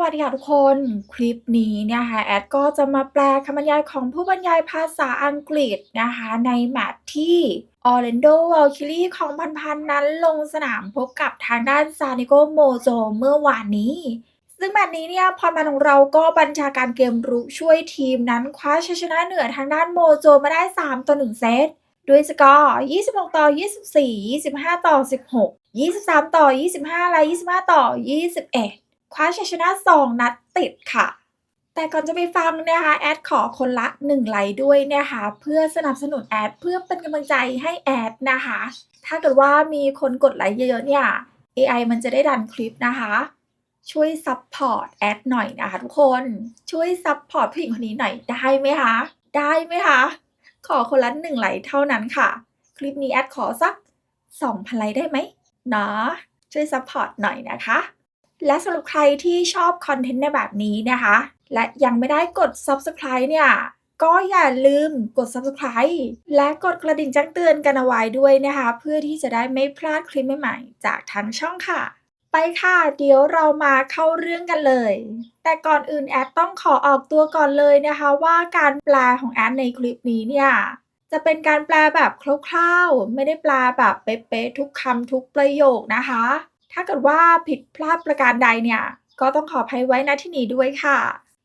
วัสดีค่ะทุกคน คลิปนี้เนะคะแอดก็จะมาแปลคำบรรยายของผู้บรรยายภาษาอังกฤษนะคะในแมตช์ที่ออร์แลนโดว a ลคิรีของพันพันนั้นลงสนามพบกับทางด้านซานิโกโมโจเมื่อวานนี้ ซึ่งแมตช์นี้เนี่ยพรพันของเราก็บัญชาการเกมรุกช่วยทีมนั้นคว้าชัยชนะเหนือทางด้านโมโจมาได้ 3 ต่อ 1 เซตด้วยสกอร์ 26 ต่อ 24 25 ต่อ 16 23 ต่อ 25 และ 25 ต่อ 21 คว้าชัยชนะ 2 นัดติดค่ะ แต่ก่อนจะไปฟังนะคะแอดขอคนละ 1 ไลค์ด้วยนะคะเพื่อสนับสนุนแอดเพื่อเป็นกำลังใจให้แอดนะคะ ถ้าเกิดว่ามีคนกดไลค์เยอะๆเนี่ย AI มันจะได้ดันคลิปนะคะช่วยซัพพอร์ตแอดหน่อยนะคะทุกคนช่วยซัพพอร์ตผู้หญิงคนนี้หน่อยได้ไหมคะได้ไหมคะขอคนละหนึ่งไลค์เท่านั้นค่ะ คลิปนี้แอดขอสัก2,000ไลค์ได้ไหมเนาะช่วยซัพพอร์ตหน่อยนะคะ และสำหรับใครที่ชอบคอนเทนต์ในแบบนี้นะคะ และยังไม่ได้กด Subscribe เนี่ย ก็อย่าลืมกด Subscribe และกดกระดิ่งแจ้งเตือนกันเอาไว้ด้วยนะคะ เพื่อที่จะได้ไม่พลาดคลิปใหม่ๆ จากทางช่องค่ะ ไปค่ะ เดี๋ยวเรามาเข้าเรื่องกันเลย แต่ก่อนอื่นแอดต้องขอออกตัวก่อนเลยนะคะ ว่าการแปลของแอดในคลิปนี้เนี่ยจะเป็นการแปลแบบคร่าวๆ ไม่ได้แปลแบบเป๊ะๆทุกคำทุกประโยคนะคะ ถ้าเกิดว่าผิดพลาดประการใดเนี่ย ก็ต้องขออภัยไว้ณที่นี้ด้วยค่ะ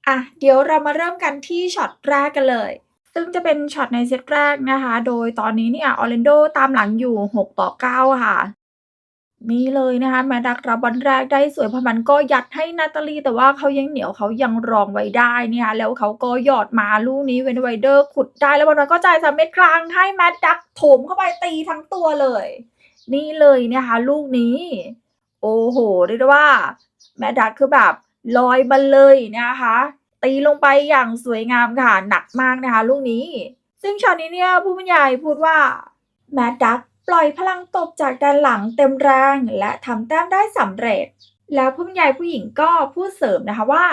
อะ เดี๋ยวเรามาเริ่มกันที่ช็อตแรกกันเลย ซึ่งจะเป็นช็อตในเซตแรกนะคะ โดยตอนนี้เนี่ยออร์แลนโดตามหลังอยู่ 6 ต่อ 9 ค่ะ นี่เลยนะคะแมดักรับบอลแรกได้สวยพมันก็ยัดให้นาตาลี แต่ว่าเขายังเหนียวเขายังรองไว้ได้นี่ยแล้วเขาก็หยอดมาลูกนี้เวนไวเดอร์ขุดได้แล้วบอลมันก็จ่ายสามเม็ดกลางให้แมดดักโถมเข้าไปตีทั้งตัวเลย นี่เลยนะคะลูกนี้ โอ้โหเรียกได้ว่า แมดดักคือแบบลอยมาเลยนะคะ ตีลงไปอย่างสวยงามค่ะ หนักมากนะคะลูกนี้ ซึ่งช็อตนี้เนี่ยผู้บรรยายพูดว่า แมดดักปล่อยพลังตบจากด้านหลังเต็มแรงและทำแต้มได้สำเร็จ แล้วผู้บรรยายผู้หญิงก็พูดเสริมนะคะว่า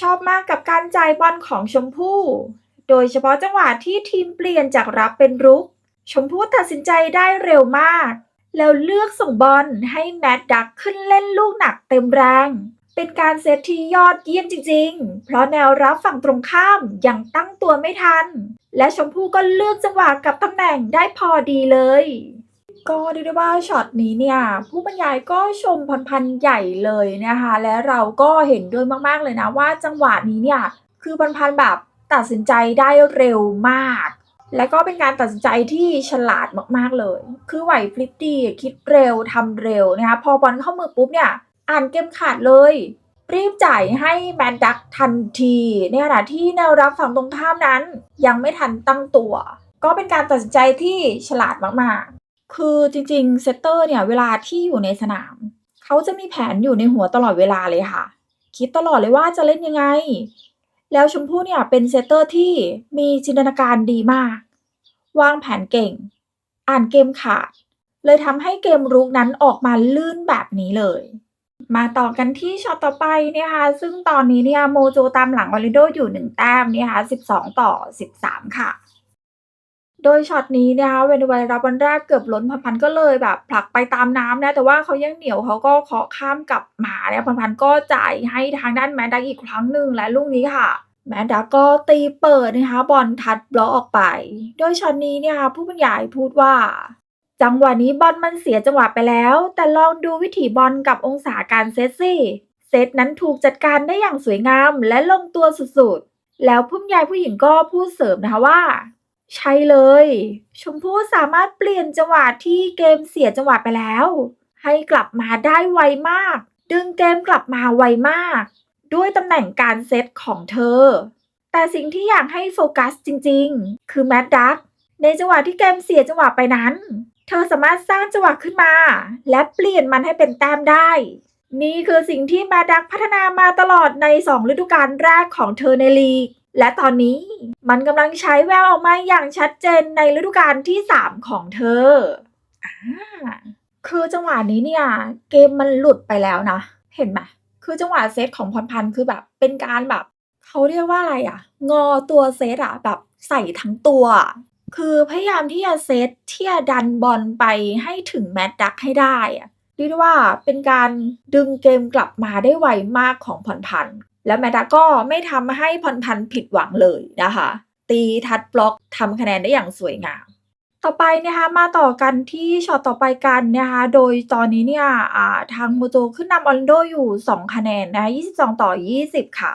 ชอบมากกับการจ่ายบอลของชมพู่โดยเฉพาะจังหวะที่ทีมเปลี่ยนจากรับเป็นรุก ชมพู่ตัดสินใจได้เร็วมาก แล้วเลือกส่งบอลให้แมดดักขึ้นเล่นลูกหนักเต็มแรง เป็นการเซตที่ยอดเยี่ยมจริงๆ เพราะแนวรับฝั่งตรงข้ามยังตั้งตัวไม่ทัน และชมพู่ก็เลือกจังหวะกับตำแหน่งได้พอดีเลย ก็เรียกได้ว่าช็อตนี้เนี่ย ผู้บรรยายก็ชมพันพันๆใหญ่เลยนะคะ และเราก็เห็นด้วยมากๆเลยนะว่าจังหวะนี้เนี่ย คือพันพันๆแบบตัดสินใจได้เร็วมาก และก็เป็นการตัดสินใจที่ฉลาดมากๆเลย คือไหวพลิบดีคิดเร็วทำเร็วนะคะ พอบอลเข้ามือปุ๊บเนี่ย อ่านเกมขาดเลย รีบจ่ายให้แมนดักทันที ในขณะที่แนวรับฝั่งตรงข้ามนั้น ยังไม่ทันตั้งตัว ก็เป็นการตัดสินใจที่ฉลาดมากๆ คือจริงๆ เซตเตอร์เนี่ย เวลาที่อยู่ในสนาม เขาจะมีแผนอยู่ในหัวตลอดเวลาเลยค่ะ คิดตลอดเลยว่าจะเล่นยังไง แล้วชมพู่เนี่ยเป็นเซตเตอร์ที่มีจินตนาการดีมาก วางแผนเก่ง อ่านเกมขาด เลยทำให้เกมรุกนั้นออกมาลื่นแบบนี้เลย มาต่อกันที่ช็อตต่อไปเนี่ยค่ะซึ่งตอนนี้เนี่ยโมโจตามหลังออริโดอยู่ 1 แต้มเนี่ยค่ะ12 ต่อ 13 ค่ะ โดยช็อตนี้นะคะเวนไวรับบอลแรกเกือบล้นพันพันก็เลยแบบผลักไปตามน้ำนะแต่ว่าเขายังเหนียวเขาก็เคาะข้ามกับหมาเนี่ยพันพันก็จ่ายให้ทางด้านแมดดักอีกครั้งหนึ่งและลูกนี้ค่ะแมดดักก็ตีเปิดนะคะบอลทัดบล็อกออกไป โดยช็อตนี้เนี่ยค่ะผู้บรรยายพูดว่า จังหวะนี้บอลมันเสียจังหวะไปแล้ว แต่ลองดูวิถีบอลกับองศาการเซตสิเซตนั้นถูกจัดการได้อย่างสวยงามและลงตัวสุดๆแล้วผู้บรรยายผู้หญิงก็พูดเสริมนะคะว่า ใช่เลย ชมพู่สามารถเปลี่ยนจังหวะที่เกมเสียจังหวะไปแล้ว ให้กลับมาได้ไวมาก ดึงเกมกลับมาไวมาก ด้วยตำแหน่งการเซตของเธอ แต่สิ่งที่อยากให้โฟกัสจริงๆ คือแมดดักในจังหวะที่เกมเสียจังหวะไปนั้น เธอสามารถสร้างจังหวะขึ้นมา และเปลี่ยนมันให้เป็นแต้มได้ นี่คือสิ่งที่แมดดักพัฒนามาตลอดใน 2 ฤดูกาลแรกของเธอในลีก และตอนนี้มันกำลังใช้แววออกมาอย่างชัดเจนในฤดูกาลที่ 3 ของเธออคือจังหวะนี้เนี่ย เกมมันหลุดไปแล้วนะ เห็นไหมคือจังหวะเซตของพรพันธ์คือแบบเป็นการแบบเขาเรียกว่าอะไรอะงอตัวเซตอะแบบใส่ทั้งตัว คือพยายามที่จะเซตที่จะดันบอลไปให้ถึงแมตดักให้ได้อะเรียกว่าเป็นการดึงเกมกลับมาได้ไวมากของพรพันธ และแมดาก็ไม่ทำให้พรพันธ์ผิดหวังเลยนะคะ ตีทัดบล็อกทำคะแนนได้อย่างสวยงาม ต่อไปนะคะมาต่อกันที่ช็อตต่อไปกันนะคะโดยตอนนี้เนี่ยทางโมโจขึ้นนำออลนโดอยู่ 2 คะแนนนะคะ22 ต่อ 20 ค่ะ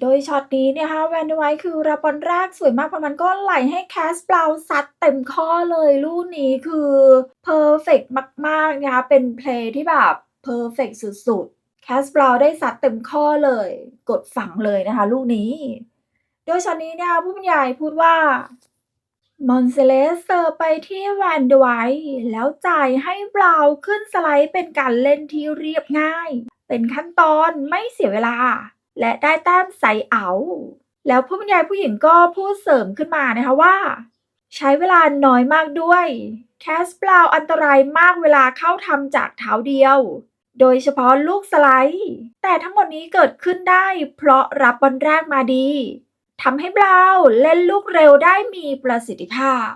โดยช็อตนี้นะคะแวนดไวท์คือรับบอลแรกสวยมากพอมันก็ไหลให้แคสบราวน์ซัดเต็มข้อเลยลูกนี้คือเพอร์เฟกมากๆนะคะเป็นเพลย์ที่แบบเพอร์เฟกสุดๆ แคสบราวได้ซัดเต็มข้อเลย กดฝังเลยนะคะ ลูกนี้ โดยช็อตนี้นะคะผู้บรรยายพูดว่ามอนเซเลสเสิร์ไปที่แวนด์ไวท์แล้วจ่ายให้บราวขึ้นสไลด์เป็นการเล่นที่เรียบง่าย เป็นขั้นตอนไม่เสียเวลา และได้แต้มใสเอา แล้วผู้บรรยายผู้หญิงก็พูดเสริมขึ้นมานะคะว่า ใช้เวลาน้อยมากด้วย แคสบราวอันตรายมากเวลาเข้าทำจากเท้าเดียว โดยเฉพาะลูกสไลด์ แต่ทั้งหมดนี้เกิดขึ้นได้เพราะรับบอลแรกมาดีทำให้บราวเล่นลูกเร็วได้มีประสิทธิภาพ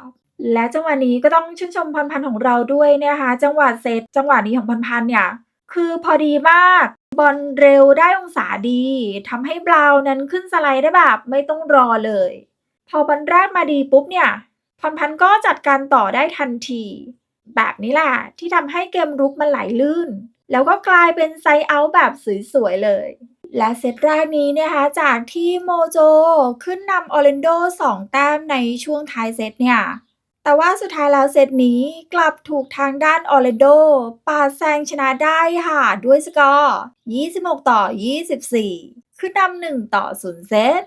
และจังหวะนี้ก็ต้องชื่นชมพันพันของเราด้วยนะคะ จังหวะเซตจังหวะนี้ของพันพันเนี่ยคือพอดีมากบอลเร็วได้องศาดีทำให้บราวนั้นขึ้นสไลด์ได้แบบไม่ต้องรอเลย พอบอลแรกมาดีปุ๊บเนี่ยพันพันก็จัดการต่อได้ทันที แบบนี้แหละที่ทำให้เกมรุกมันไหลลื่น แล้วก็กลายเป็นไซเอาท์แบบสวยๆเลย และเซตแรกนี้นะคะจากที่โมโจขึ้นนำออร์แลนโด2แต้มในช่วงท้ายเซตเนี่ย แต่ว่าสุดท้ายแล้วเซตนี้กลับถูกทางด้านออร์แลนโดปาดแซงชนะได้ค่ะ ด้วยสกอร์ 26 ต่อ 24 ขึ้นนำ1ต่อ 0 เซต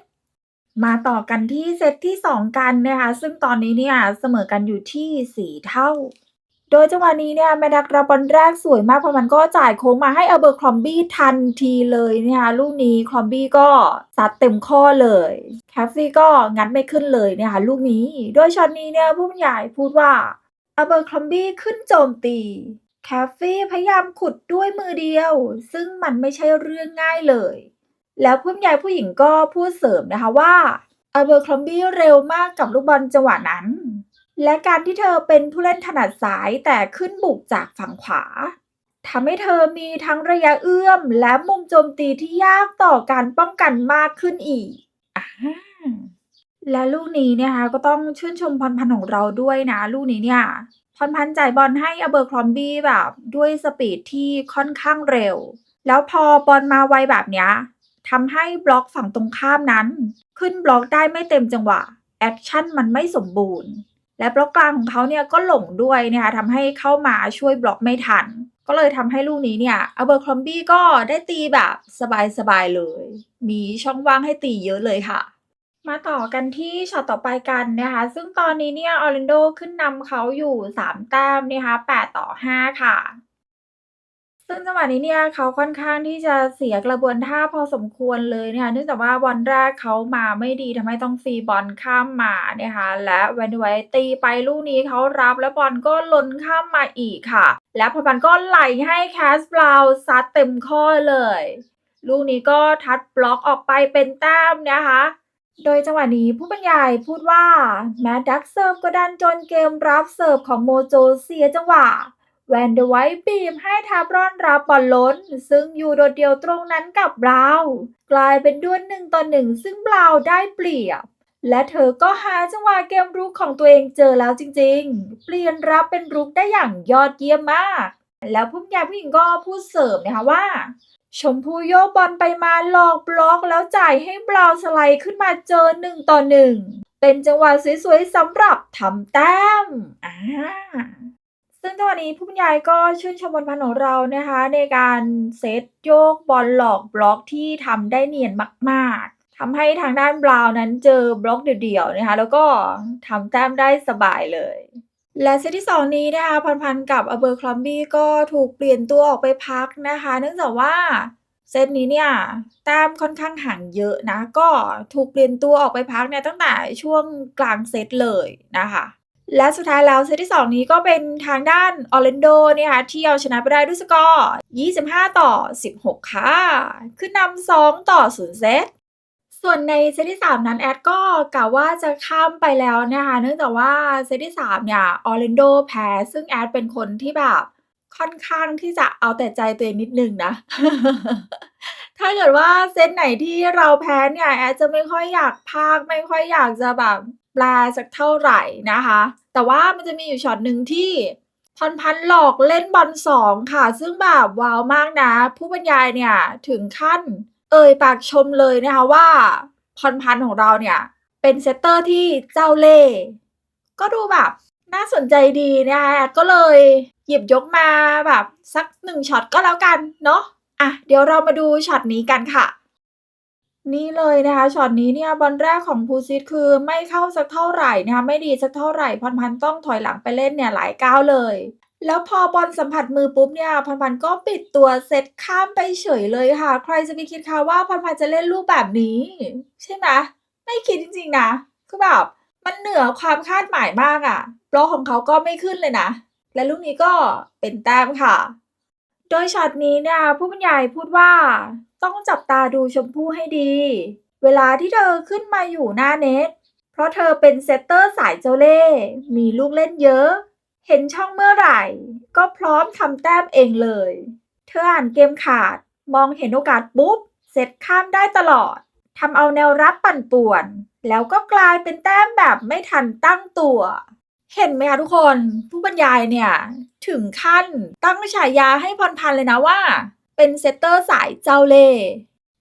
มาต่อกันที่เซตที่ 2 กันนะคะ ซึ่งตอนนี้เนี่ยเสมอกันอยู่ที่ 4 เท่า โดยจังหวะนี้เนี่ยแมดักรับบอลแรกสวยมากเพราะมันก็จ่ายโค้งมาให้อเบอร์คลอมบี้ทันทีเลยนะคะลูกนี้คลอมบี้ก็ซัดเต็มข้อเลยแคฟฟี่ก็งัดไม่ขึ้นเลยนะคะลูกนี้ โดยช็อตนี้เนี่ยผู้บรรยายพูดว่าอเบอร์คลอมบี้ขึ้นโจมตีแคฟฟี่พยายามขุดด้วยมือเดียว ซึ่งมันไม่ใช่เรื่องง่ายเลย แล้วผู้บรรยายผู้หญิงก็พูดเสริมนะคะว่าอเบอร์คลอมบี้เร็วมากกับลูกบอลจังหวะนั้น และการที่เธอเป็นผู้เล่นถนัดซ้ายแต่ขึ้นบุกจากฝั่งขวาทำให้เธอมีทั้งระยะเอื้อม และมุมโจมตีที่ยากต่อการป้องกันมากขึ้นอีกอและลูกนี้เนี่ยคะก็ต้องชื่นชมพรพันธ์ของเราด้วยนะ ลูกนี้เนี่ยพรพันธ์จ่ายบอลให้อเบอร์คลอมบี้แบบด้วยสปีดที่ค่อนข้างเร็ว แล้วพอบอลมาไวแบบเนี้ยทำให้บล็อกฝั่งตรงข้ามนั้น ขึ้นบล็อกได้ไม่เต็มจังหวะ แอคชั่นมันไม่สมบูรณ์ และบล็อกกลางของเขาเนี่ยก็หลงด้วยนะคะทำให้เข้ามาช่วยบล็อกไม่ทัน ก็เลยทำให้ลูกนี้เนี่ยอเบอร์คลอมบี้ก็ได้ตีแบบสบายๆเลย มีช่องว่างให้ตีเยอะเลยค่ะ มาต่อกันที่ช็อตต่อไปกันนะคะ ซึ่งตอนนี้เนี่ยออร์แลนโดขึ้นนำเขาอยู่ 3 แต้มนะคะ8ต่อ 5 ค่ะ ซึ่งจังหวะนี้เนี่ยเขาค่อนข้างที่จะเสียกระบวนท่าพอสมควรเลยนะคะ เนื่องจากว่าบอลแรกเขามาไม่ดีทำให้ต้องฟรีบอลข้ามมานะคะ และแวนดูไวตีไปลูกนี้เขารับแล้วบอลก็ล้นข้ามมาอีกค่ะ และพอมันก็ไหลให้แคสบราวน์ซัดเต็มข้อเลย ลูกนี้ก็ทัดบล็อกออกไปเป็นแต้มนะคะ โดยจังหวะนี้ผู้บรรยายพูดว่าแม้ดักเซิร์ฟก็ดันจนเกมรับเสิร์ฟของโมโจเสียจังหวะ แวนเดอร์ไวท์บีมให้ทาบรอนรับบอลล้น ซึ่งอยู่โดดเดียวตรงนั้นกับบราวน์กลายเป็นด้วนหนึ่งต่อหนึ่งซึ่งบราวน์ได้เปรียบ และเธอก็หาจังหวะเกมรุกของตัวเองเจอแล้วจริงๆ เปลี่ยนรับเป็นรุกได้อย่างยอดเยี่ยมมาก แล้วผู้ยาผู้หญิงก็พูดเสริมนะคะว่า ชมพูโยบอลไปมาหลอกบล็อกแล้วจ่ายให้บราวน์สไลด์ขึ้นมาเจอหนึ่งต่อหนึ่งเป็นจังหวะสวยๆสำหรับทำแต้มอ่า ซึ่งจังหวะนี้ผู้บรรยายก็ชื่นชมบอลพันธ์ของเรานะคะ ในการเซตโยกบอลหลอกบล็อกที่ทำได้เนียนมากๆทำให้ทางด้านบราวน์นั้นเจอบล็อกเดี่ยวๆนะคะ แล้วก็ทำแต้มได้สบายเลย และเซตที่ 2 นี้นะคะพันพันกับอเบอร์คลอมบี้ก็ถูกเปลี่ยนตัวออกไปพักนะคะ เนื่องจากว่าเซตนี้เนี่ยแต้มค่อนข้างห่างเยอะนะ ก็ถูกเปลี่ยนตัวออกไปพักเนี่ยตั้งแต่ช่วงกลางเซตเลยนะคะ และสุดท้ายแล้วเซตที่ 2 นี้ก็เป็นทางด้านออร์แลนโดเนี่ยค่ะที่เอาชนะไปได้ด้วยสกอร์ 25 ต่อ 16 ค่ะ ขึ้นนำ2ต่อ 0 เซต ส่วนในเซตที่ 3 นั้นแอดก็กะว่าจะข้ามไปแล้วนะคะ เนื่องจากว่าเซตที่ 3 เนี่ยออร์แลนโดแพ้ ซึ่งแอดเป็นคนที่แบบค่อนข้างที่จะเอาแต่ใจตัวเองนิดนึงนะ ถ้าเกิดว่าเซตไหนที่เราแพ้เนี่ยแอดจะไม่ค่อยอยากพากไม่ค่อยอยากจะแบบ ปลสักเท่าไหร่นะคะ แต่ว่ามันจะมีอยู่ช็อตหนึ่งที่พรพันธ์หลอกเล่นบอล2ค่ะ ซึ่งแบบว้าวมากนะ ผู้บรรยายเนี่ยถึงขั้น เอ่ยปากชมเลยนะคะว่าพรพันธ์ของเราเนี่ย เป็นเซตเตอร์ที่เจ้าเล่ก็ดูแบบน่าสนใจดีนะคะก็เลยหยิบยกมาแบบสัก1ช็อตก็แล้วกันเนาะอะเดี๋ยวเรามาดูช็อตนี้กันค่ะ นี่เลยนะคะช็อตนี้เนี่ยบอลแรกของภูซิตคือไม่เข้าสักเท่าไหร่นะคะไม่ดีสักเท่าไหร่พรพันธ์ต้องถอยหลังไปเล่นเนี่ยหลายก้าวเลย แล้วพอบอลสัมผัสมือปุ๊บเนี่ยพรพันธ์ก็ปิดตัวเซตข้ามไปเฉยเลยค่ะ ใครจะไปคิดคะว่าพรพันธ์จะเล่นลูกแบบนี้ ใช่ไหมไม่คิดจริงๆนะคือแบบมันเหนือความคาดหมายมากอะบล็อกของเขาก็ไม่ขึ้นเลยนะ และลูกนี้ก็เป็นแต้มค่ะ โดยช็อตนี้เนี่ยผู้บรรยายพูดว่า ต้องจับตาดูชมพู่ให้ดี เวลาที่เธอขึ้นมาอยู่หน้าเน็ต เพราะเธอเป็นเซตเตอร์สายเจ้าเล่ห์มีลูกเล่นเยอะ เห็นช่องเมื่อไหร่ ก็พร้อมทำแต้มเองเลย เธออ่านเกมขาด มองเห็นโอกาสปุ๊บ เซตข้ามได้ตลอดทำเอาแนวรับปั่นป่วน แล้วก็กลายเป็นแต้มแบบไม่ทันตั้งตัว เห็นไหมคะทุกคน ผู้บรรยายเนี่ย ถึงขั้นตั้งฉายาให้พรพันเลยนะว่า เป็นเซตเตอร์สายเจ้าเล่ห์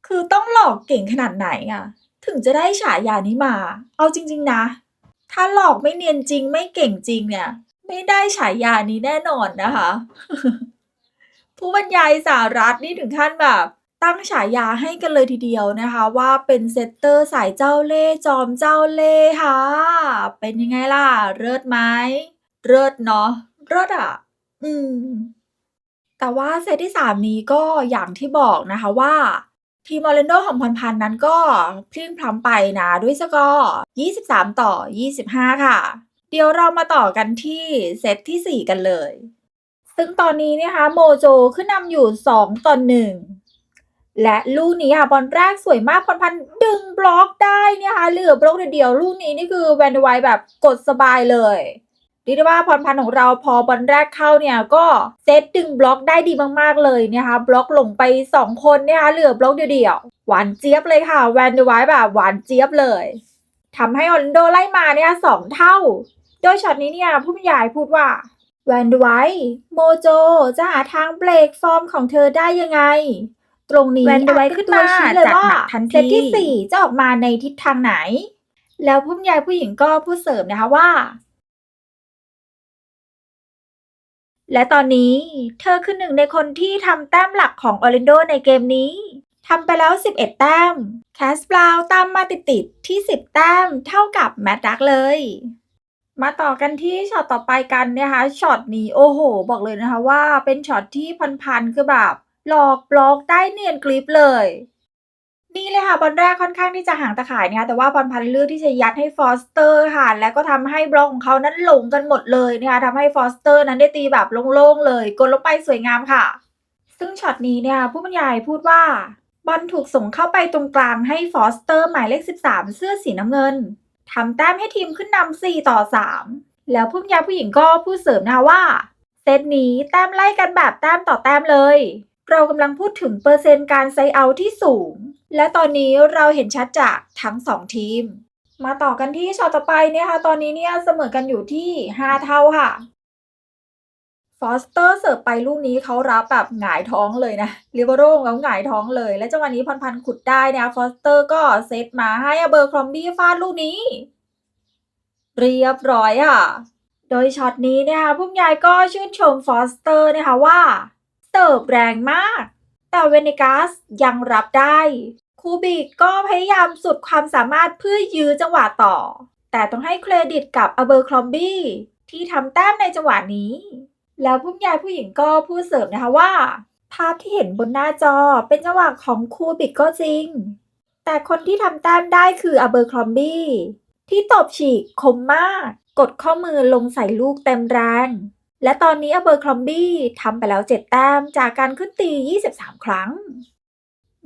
คือต้องหลอกเก่งขนาดไหนอะถึงจะได้ฉายานี้มา เอาจริง ๆ นะ ถ้าหลอกไม่เนียนจริงไม่เก่งจริงเนี่ย ไม่ได้ฉายานี้แน่นอนนะคะ ผู้บรรยายสหรัฐนี่ถึงขั้นแบบ ตั้งฉายาให้กันเลยทีเดียวนะคะ ว่าเป็นเซตเตอร์สายเจ้าเล่ห์จอมเจ้าเล่ห์ค่ะ เป็นยังไงล่ะ เลิศไหมเลิศเนาะเลิศอะอืม แต่ว่าเซตที่ 3 นี้ก็อย่างที่บอกนะคะว่า ทีม Orlando ของพรพันธ์นั้นก็เพลียงพล้ำไปนะด้วยสกอร์ 23 ต่อ 25 ค่ะ เดี๋ยวเรามาต่อกันที่เซตที่ 4 กันเลย ซึ่งตอนนี้นะคะโมโจขึ้นนำอยู่ 2 ต่อ 1 และลูกนี้ค่ะบอลแรกสวยมากพรพันธ์ดึงบล็อกได้นี่ค่ะเหลือบล็อกเดียวลูกนี้นี่คือ Van der Vaart แบบกดสบายเลย เรียกได้ว่าพรพันธ์ของเราพอบอลแรกเข้าเนี่ยก็เซตดึงบล็อกได้ดีมากๆเลยนะคะบล็อกหลงไป 2 คนนะคะเหลือบล็อกเดียวๆหวานเจี๊ยบเลยค่ะ แวนเดอร์ไวท์แบบหวานเจี๊ยบเลยทำให้ออร์แลนโดไล่มาเนี่ยสองเท่า โดยช็อตนี้เนี่ยผู้บรรยายพูดว่าแวนเดอร์ไวท์โมโจจะหาทางเบรกฟอร์มของเธอได้ยังไง ตรงนี้แวนเดอร์ไวท์ขึ้นมาชี้เลยว่าจัดหนักทันทีเซตที่สี่จะออกมาในทิศทางไหน แล้วผู้บรรยายผู้หญิงก็พูดเสริมนะคะว่า และตอนนี้เธอคือหนึ่งในคนที่ทำแต้มหลักของออร์แลนโดในเกมนี้ทำไปแล้ว 11 แต้ม แคสบราวน์ตามมาติดๆที่ 10 แต้มเท่ากับแมตต์ดักเลย มาต่อกันที่ช็อตต่อไปกันนะคะช็อตนี้โอ้โห บอกเลยนะคะว่าเป็นช็อตที่พันๆคือแบบหลอกบล็อกได้เนียนกริปเลย นี่เลยค่ะบอลแรกค่อนข้างที่จะห่างตะข่ายนะคะแต่ว่าพรพันเลือกที่จะยัดให้ฟอสเตอร์ค่ะ แล้วก็ทำให้บล็อกของเขานั้นหลงกันหมดเลยนะคะทำให้ฟอสเตอร์นั้นได้ตีแบบโล่งๆเลย กดลงไปสวยงามค่ะ ซึ่งช็อตนี้เนี่ยผู้บรรยายพูดว่าบอลถูกส่งเข้าไปตรงกลางให้ฟอสเตอร์หมายเลข 13 เสื้อสีน้ำเงินทำแต้มให้ทีมขึ้นนำ4ต่อ 3 แล้วผู้บรรยายผู้หญิงก็พูดเสริมนะคะว่า เซตนี้แต้มไล่กันแบบแต้มต่อแต้มเลย เรากำลังพูดถึงเปอร์เซ็นต์การไซเอาที่สูง และตอนนี้เราเห็นชัดจากทั้ง 2 ทีม มาต่อกันที่ช็อตต่อไปเนี่ยค่ะตอนนี้เนี่ยเสมอกันอยู่ที่ 5 เท่าค่ะฟอสเตอร์เสิร์ฟไปลูกนี้เขารับแบบหงายท้องเลยนะลิเบโร่เขาหงายท้องเลย และจังหวะนี้พันพันขุดได้นี่ยฟอสเตอร์ก็เซตมาให้อเบอร์ครอมบี้ฟาดลูกนี้ เรียบร้อยค่ะ โดยช็อตนี้เนี่ยค่ะผู้บรรยายก็ชื่นชมฟอสเตอร์นะคะว่า เสิร์ฟแรงมาก แต่เวเนกัสยังรับได้ คูบิกก็พยายามสุดความสามารถเพื่อยื้อจังหวะต่อ แต่ต้องให้เครดิตกับอเบอร์คลอมบี้ที่ทำแต้มในจังหวะนี้ แล้วผู้บรรยายผู้หญิงก็พูดเสริมนะคะว่า ภาพที่เห็นบนหน้าจอเป็นจังหวะของคูบิกก็จริง แต่คนที่ทำแต้มได้คืออเบอร์คลอมบี้ที่ตบฉีกคมมาก กดข้อมือลงใส่ลูกเต็มแรง และตอนนี้อเบอร์คลอมบี้ทำไปแล้ว 7 แต้มจากการขึ้นตี 23 ครั้ง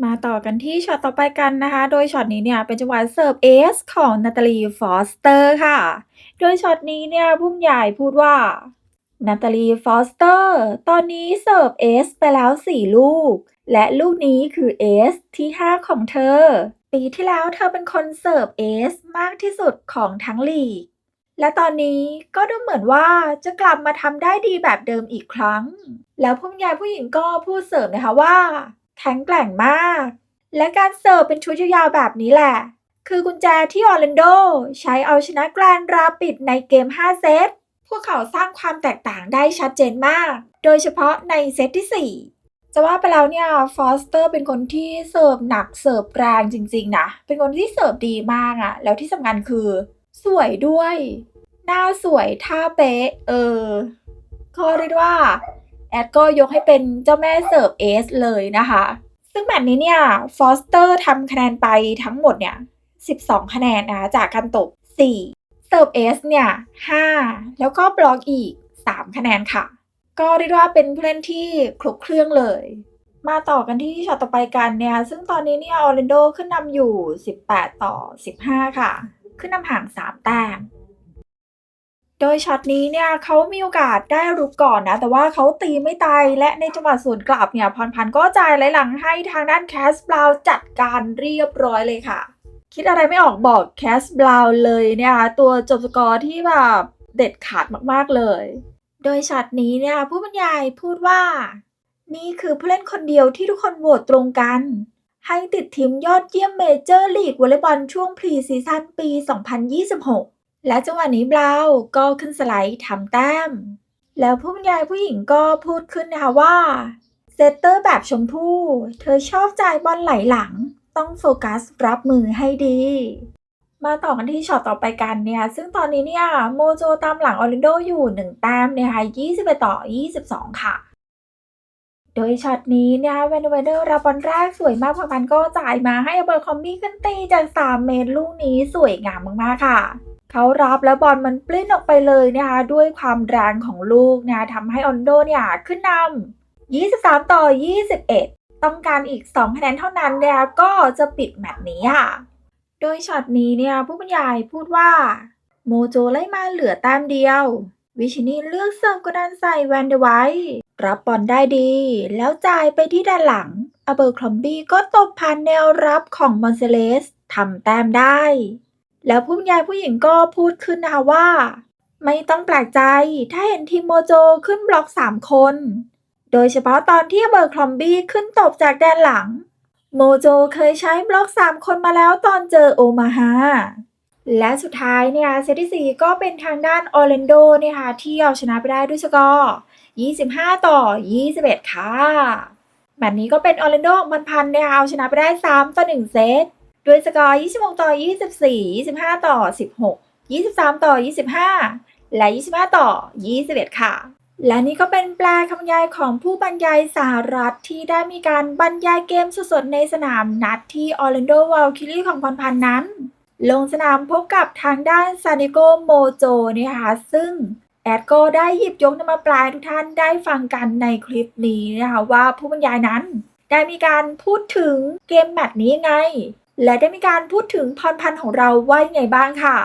มาต่อกันที่ช็อตต่อไปกันนะคะ โดยช็อตนี้เนี่ยเป็นจังหวะเสิร์ฟเอสของนาตาลีฟอสเตอร์ค่ะ โดยช็อตนี้เนี่ยผู้บรรยายพูดว่านาตาลีฟอสเตอร์ ตอนนี้เสิร์ฟเอสไปแล้ว 4 ลูก และลูกนี้คือเอสที่ 5 ของเธอ ปีที่แล้วเธอเป็นคนเสิร์ฟเอสมากที่สุดของทั้งลีก และตอนนี้ก็ดูเหมือนว่าจะกลับมาทำได้ดีแบบเดิมอีกครั้ง แล้วผู้บรรยายผู้หญิงก็พูดเสริมนะคะว่าแข็งแกร่งมาก และการเสิร์ฟเป็นชุดยาวๆแบบนี้แหละ คือกุญแจที่ออร์แลนโดใช้เอาชนะแกรนด์ราปิดในเกม 5 เซต พวกเขาสร้างความแตกต่างได้ชัดเจนมาก โดยเฉพาะในเซตที่ 4จะว่าไปแล้วเนี่ยฟอสเตอร์เป็นคนที่เสิร์ฟหนักเสิร์ฟแรงจริง ๆ นะ เป็นคนที่เสิร์ฟดีมากอะแล้วที่สำคัญคือ สวยด้วย หน้าสวยท่าเป๊ะ เออ ก็เรียกว่า แอดก็ยกให้เป็นเจ้าแม่เสิร์ฟเอสเลยนะคะ ซึ่งแมตช์นี้เนี่ย ฟอสเตอร์ทำคะแนนไปทั้งหมดเนี่ย 12 คะแนนนะคะจากการตบ 4 เสิร์ฟเอสเนี่ย 5 แล้วก็บล็อกอีก 3 คะแนนค่ะ ก็เรียกว่าเป็นผู้เล่นที่ครบเครื่องเลย มาต่อกันที่ช็อตต่อไปกันเนี่ย ซึ่งตอนนี้เนี่ยออร์แลนโดขึ้นนำอยู่ 18 ต่อ 15 ค่ะ ขึ้นนำห่าง 3 แต้ม โดยช็อตนี้เนี่ยเขามีโอกาสได้รุกก่อนนะ แต่ว่าเขาตีไม่ตายและในจังหวะสวนกลับเนี่ยพรพันธ์ก็จ่ายไหลหลังให้ทางด้านแคสบราวจัดการเรียบร้อยเลยค่ะ คิดอะไรไม่ออกบอกแคสบราวเลยเนี่ยค่ะตัวจบสกอร์ที่แบบเด็ดขาดมากๆเลย โดยช็อตนี้เนี่ยผู้บรรยายพูดว่า นี่คือผู้เล่นคนเดียวที่ทุกคนโหวตตรงกัน ให้ติดทีมยอดเยี่ยมเมเจอร์ลีกวอลเลย์บอลช่วงพรีซีซั่นปี 2026 และจังหวะนี้บราวน์ก็ขึ้นสไลด์ทำแต้ม แล้วผู้บรรยายผู้หญิงก็พูดขึ้นนะคะว่าเซตเตอร์แบบชมพู่ เธอชอบจ่ายบอลไหลหลัง ต้องโฟกัสรับมือให้ดี มาต่อกันที่ช็อตต่อไปกันเนี่ยซึ่งตอนนี้เนี่ยโมโจตามหลังออร์แลนโดอยู่1แต้มนะคะ21ต่อ 22 ค่ะ โดยช็อตนี้เนี่ยเวนเวเดอร์รับบอลแรกสวยมากพอมันก็จ่ายมาให้เบอร์คอมบี้ขึ้นตีจาก 3 เมตรลูกนี้สวยงามมากๆค่ะ เขารับแล้วบอลมันปลิ้นออกไปเลยนะคะด้วยความแรงของลูกนะทำให้ออนโดเนี่ยขึ้นนำ23 ต่อ 21 ต้องการอีก2คะแนนเท่านั้นเนี่ยก็จะปิดแมตช์นี้ค่ะ โดยช็อตนี้เนี่ยผู้บรรยายพูดว่า โมโจไล่มาเหลือแต้มเดียว วิชินีเลือกเสิร์ฟกระดานใส่แวนเดไว้รับบอลได้ดี แล้วจ่ายไปที่ด้านหลังอเบอร์คลอมบี้ก็ตบผ่านแนวรับของมอนเซเลสทำแต้มได้ แล้วผู้บรรยายผู้หญิงก็พูดขึ้นนะคะว่า ไม่ต้องแปลกใจถ้าเห็นทีมโมโจขึ้นบล็อก 3 คน โดยเฉพาะตอนที่เบอร์คลอมบี้ขึ้นตบจากแดนหลัง โมโจเคยใช้บล็อก 3 คนมาแล้วตอนเจอโอมาฮาและสุดท้ายเนี่ยเซตที่ 4 ก็เป็นทางด้านออร์แลนโดเนี่ยค่ะที่เอาชนะไปได้ด้วยสกอร์ 25 ต่อ 21 ค่ะ แบบนี้ก็เป็นออร์แลนโดมันพันเนี่ยเอาชนะไปได้ 3 ต่อ 1 เซต ด้วยสกอร์ 26 ต่อ 24 25 ต่อ 16 23 ต่อ 25 และ 25 ต่อ 21 ค่ะ และนี่ก็เป็นแปลคำบรรยายของผู้บรรยายสหรัฐที่ได้มีการบรรยายเกมสดๆในสนามนัดที่ออร์แลนโดวอลคิลี่ของพรพันธ์นั้น ลงสนามพบกับทางด้านซานิโกโมโจนี่ยค่ะซึ่งแอดก็ได้หยิบยกนำมาแปลทุกท่านได้ฟังกันในคลิปนี้นะคะว่าผู้บรรยายนั้น ได้มีการพูดถึงเกมแมตช์นี้ไง และได้มีการพูดถึงพรพันธ์ของเราว่ายังไงบ้างค่ะ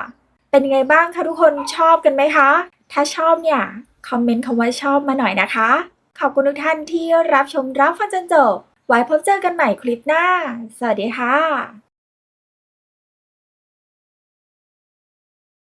เป็นยังไงบ้างคะทุกคนชอบกันไหมคะ ถ้าชอบเนี่ยคอมเมนต์คำว่าชอบมาหน่อยนะคะ ขอบคุณทุกท่านที่รับชมรับฟังจนจบ ไว้พบเจอกันใหม่คลิปหน้า สวัสดีค่ะ